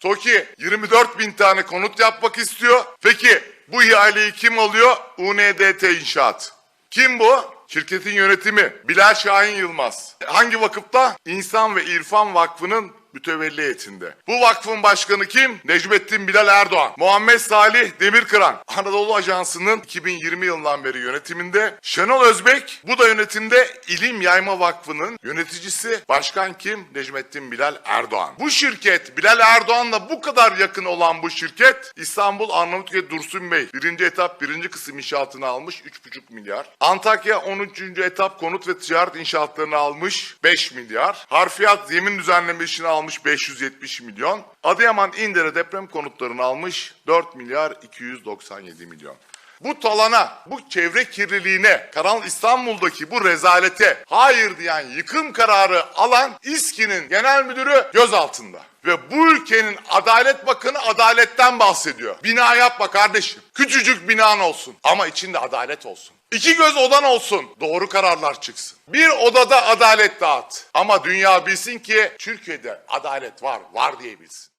TOKİ 24 bin tane konut yapmak istiyor. Peki bu ihaleyi kim alıyor? UNDT İnşaat. Kim bu? Şirketin yönetimi Bilal Şahin Yılmaz. Hangi vakıfta? İnsan ve İrfan Vakfı'nın mütevelli heyetinde. Bu vakfın başkanı kim? Necmettin Bilal Erdoğan. Muhammed Salih Demirkıran. Anadolu Ajansı'nın 2020 yılından beri yönetiminde. Şenol Özbek bu da yönetimde İlim Yayma Vakfı'nın yöneticisi. Başkan kim? Necmettin Bilal Erdoğan. Bu şirket Bilal Erdoğan'la bu kadar yakın olan bu şirket İstanbul Arnavutköy Dursun Bey birinci etap birinci kısım inşaatını almış 3,5 milyar. Antakya 13. etap konut ve ticaret inşaatlarını almış 5 milyar. Harfiyat zemin düzenleme işini almış 570 milyon. Adıyaman İndere deprem konutlarını almış 4 milyar 297 milyon. Bu talana, bu çevre kirliliğine, Kanal İstanbul'daki bu rezalete hayır diyen yıkım kararı alan İSKİ'nin genel müdürü gözaltında. Ve bu ülkenin Adalet Bakanı adaletten bahsediyor. Bina yapma kardeşim. Küçücük binan olsun ama içinde adalet olsun. İki göz odan olsun. Doğru kararlar çıksın. Bir odada adalet dağıt. Ama dünya bilsin ki Türkiye'de adalet var, var diye bilsin.